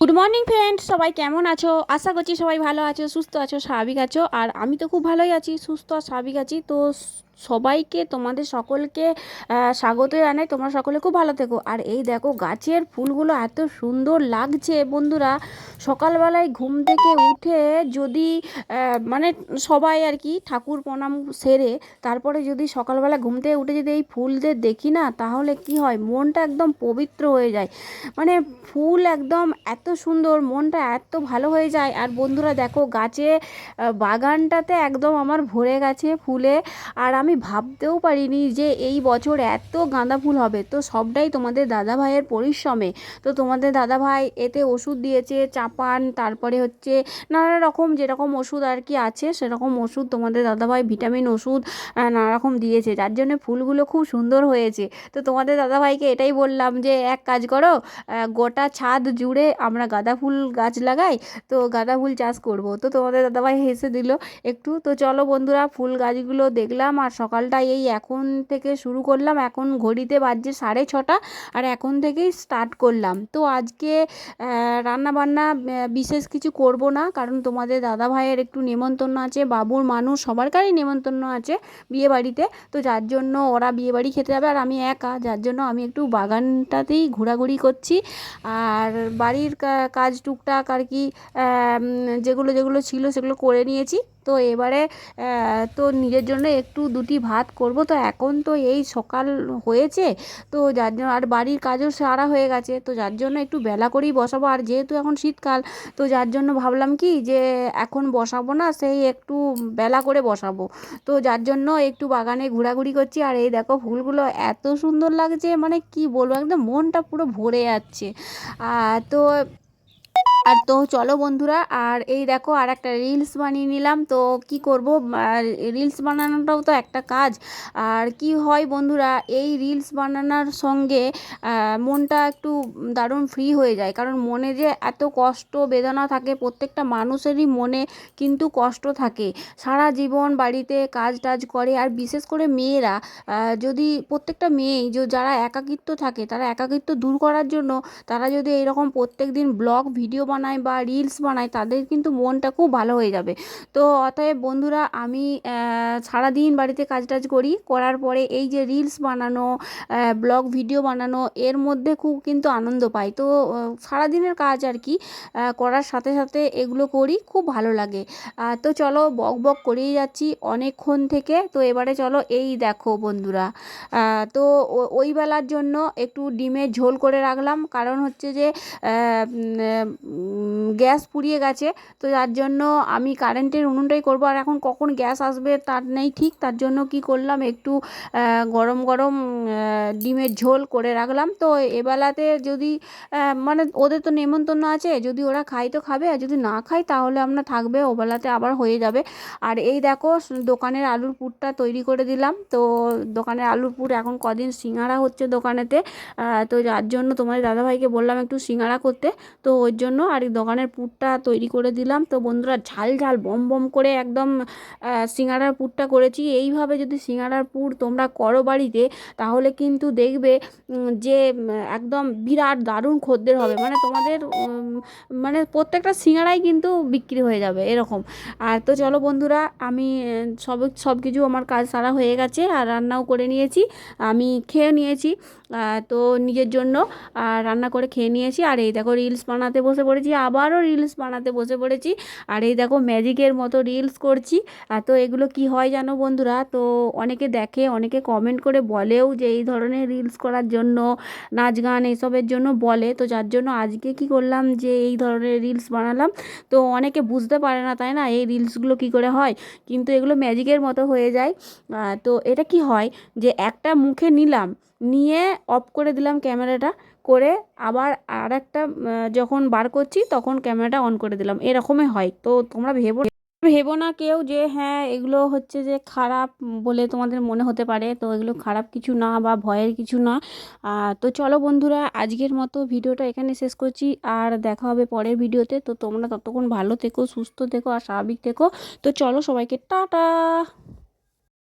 Good morning friend সবাই কেমন আছো? আশা করছি সবাই ভালো আছো, সুস্থ আছো, স্বাভাবিক আছো। আর আমি তো খুব ভালোই আছি, সুস্থ আর স্বাভাবিক আছি। তো সবাইকে, তোমাদের সকলকে স্বাগত জানাই। তোমরা সকলে খুব ভালো থেকো। আর এই দেখো, গাছের ফুলগুলো এত সুন্দর লাগছে বন্ধুরা। সকালবেলায় ঘুম থেকে উঠে যদি মানে সবাই আর কি ঠাকুর প্রণাম সেরে, তারপরে যদি সকালবেলা ঘুম থেকে উঠে যদি এই ফুলদের দেখি না, তাহলে কি হয়? মনটা একদম পবিত্র হয়ে যায়। মানে ফুল একদম এত সুন্দর, মনটা এত ভালো হয়ে যায়। আর বন্ধুরা দেখো, গাছে বাগানটাতে একদম আমার ভরে গেছে ফুলে। আর আমি ভাবতেও পারিনি যে এই বছর এত গাঁদা ফুল হবে। তো সবটাই তোমাদের দাদা ভাইয়ের পরিশ্রমে। তো তোমাদের দাদা ভাই এতে ওষুধ দিয়েছে, চাপান, তারপরে হচ্ছে নানা রকম যেরকম ওষুধ আর কি আছে, সেরকম ওষুধ তোমাদের দাদা ভাই ভিটামিন ওষুধ নানা রকম দিয়েছে। যার জন্য ফুলগুলো খুব সুন্দর হয়েছে। তো তোমাদের দাদা ভাইকে এটাই বললাম যে, এক কাজ করো গোটা ছাদ জুড়ে আমরা গাঁদা ফুল গাছ লাগাই, তো গাঁদা ফুল চাষ করব। তো তোমাদের দাদাভাই হেসে দিল, একটু তো চলো বন্ধুরা, ফুল গাছগুলো দেখলাম আর সকালটা এই এখন থেকে শুরু করলাম। এখন ঘড়িতে বাজছে সাড়ে ছটা আর এখন থেকেই স্টার্ট করলাম। তো আজকে রান্না বান্না বিশেষ কিছু করব না কারণ তোমাদের দাদা ভাইয়ের একটু নেমন্তন্ন আছে, বাবুর মানুষ সবারকারই নেমন্তন্ন আছে বিয়ে বাড়িতে তো যার জন্য ওরা বিয়ে বাড়ি খেতে যাবে আর আমি একা, যার জন্য আমি একটু বাগানটাতেই ঘোরাঘুরি করছি। আর বাড়ির কাজ টুকটাক আর কি যেগুলো যেগুলো ছিল সেগুলো করে নিয়েছি। তো এবারে তো নিজের জন্য একটু দুটি ভাত করব। তো এখন তো এই সকাল হয়েছে, তো যার জন্য, আর বাড়ির কাজও সারা হয়ে গেছে, তো যার জন্য একটু বেলা করেই বসাবো। আর যেহেতু এখন শীতকাল, তো যার জন্য ভাবলাম কি যে এখন বসাবো না, সেই একটু বেলা করে বসাবো। তো যার জন্য একটু বাগানে ঘোরাঘুরি করছি। আর এই দেখো ফুলগুলো এত সুন্দর লাগছে মানে কি বলব, একদম মনটা পুরো ভরে যাচ্ছে। তো আর তো চলো বন্ধুরা, আর এই দেখো আর একটা রিলস বানিয়ে নিলাম। তো কি করব? রিলস বানানোটাও তো একটা কাজ। আর কি হয় বন্ধুরা, এই রিলস বানানোর সঙ্গে মনটা একটু দারুণ ফ্রি হয়ে যায়। কারণ মনে যে এত কষ্ট, বেদনা থাকে, প্রত্যেকটা মানুষেরই মনে কিন্তু কষ্ট থাকে। সারা জীবন বাড়িতে কাজ টাজ করে, আর বিশেষ করে মেয়েরা যদি প্রত্যেকটা মেয়েই, যে যারা একাকিত্ব থাকে, তারা একাকিত্ব দূর করার জন্য, তারা যদি এরকম প্রত্যেক দিন ব্লগ ভিডিও বানায় বা রিলস বানায়, তাদের কিন্তু মনটা খুব ভালো হয়ে যাবে। তো অতএব বন্ধুরা, আমি সারাদিন বাড়িতে কাজ টাজ করি, করার পরে এই যে রিলস বানানো ব্লগ ভিডিও বানানো, এর মধ্যে খুব কিন্তু আনন্দ পাই। তো সারাদিনের কাজ আর কি করার সাথে সাথে এগুলো করি, খুব ভালো লাগে। তো চলো বক বক করেই যাচ্ছি অনেকক্ষণ থেকে। তো এবারে চলো এই দেখো বন্ধুরা তো ওই বেলার জন্য একটু ডিমের ঝোল করে রাখলাম। কারণ হচ্ছে যে গ্যাস পুড়িয়ে গেছে। তো যার জন্য আমি কারেন্টের উনুনটাই করব। আর এখন কখন গ্যাস আসবে তার নেই ঠিক। তার জন্য কি করলাম? একটু গরম গরম ডিমের ঝোল করে রাখলাম। তো এবেলাতে যদি মানে ওদের তো নেমন্তন্ন আছে। যদি ওরা খায় তো খাবে। আর যদি না খায় তাহলে আমরা থাকবে। ওবেলাতে আবার হয়ে যাবে। আর এই দেখো, দোকানের আলুর পুরটা তৈরি করে দিলাম। তো দোকানের আলুর পুর এখন কদিন সিঙ্গারা হচ্ছে দোকানেতে। তো যার জন্য তোমার দাদাভাইকে বললাম একটু সিঙ্গারা করতে। তো ওর জন্য আর দোকানের পুরটা তৈরি করে দিলাম। তো বন্ধুরা, ঝাল ঝাল, বম বম করে একদম সিঙ্গারার পুরটা করেছি। এইভাবে যদি সিঙ্গারার পুর তোমরা করো বাড়িতে, তাহলে কিন্তু দেখবে যে, একদম বিরাট দারুণ খদ্দের হবে। মানে তোমাদের মানে প্রত্যেকটা সিঙ্গারাই কিন্তু বিক্রি হয়ে যাবে এরকম। আর তো চলো বন্ধুরা, আমি সব সব কিছু আমার কাজ সারা হয়ে গেছে, আর রান্নাও করে নিয়েছি, আমি খেয়ে নিয়েছি তো নিজের জন্য রান্না করে খেয়ে নিয়েছি। আর এই দেখো, রিলস বানাতে বসে পড়েছি আবারও রিলস বানাতে বসে পড়েছি। আর এই দেখো ম্যাজিকের মতো রিলস করছি। আর তো এগুলো কি হয় জানো বন্ধুরা? তো অনেকে দেখে, অনেকে কমেন্ট করে বলেও যে এই ধরনের রিলস করার জন্য, নাচ গান এসবের জন্য বলে। তো যার জন্য আজকে কি করলাম যে এই ধরনের রিলস বানালাম। তো অনেকে বুঝতে পারে না, তাই না? এই রিলসগুলো কি করে হয়? কিন্তু এগুলো ম্যাজিকের মতো হয়ে যায়। তো এটা কি হয় যে একটা মুখে নিলাম নিয়ে অফ করে দিলাম ক্যামেরাটা, করে আবার আর একটা যখন বার করছি তখন ক্যামেরাটা অন করে দিলাম। এরকমই হয়। তো তোমরা ভেবো ভেবো না কেউ যে হ্যাঁ এগুলো হচ্ছে যে খারাপ বলে তোমাদের মনে হতে পারে। তো এগুলো খারাপ কিছু না বা ভয়ের কিছু না। তো চলো বন্ধুরা, আজকের মতো ভিডিওটা এখানে শেষ করছি। আর দেখা হবে পরের ভিডিওতে। তো তোমরা ততক্ষণ ভালো থেকো, সুস্থ থেকো আর স্বাভাবিক থেকো। তো চলো সবাইকে, টাটা!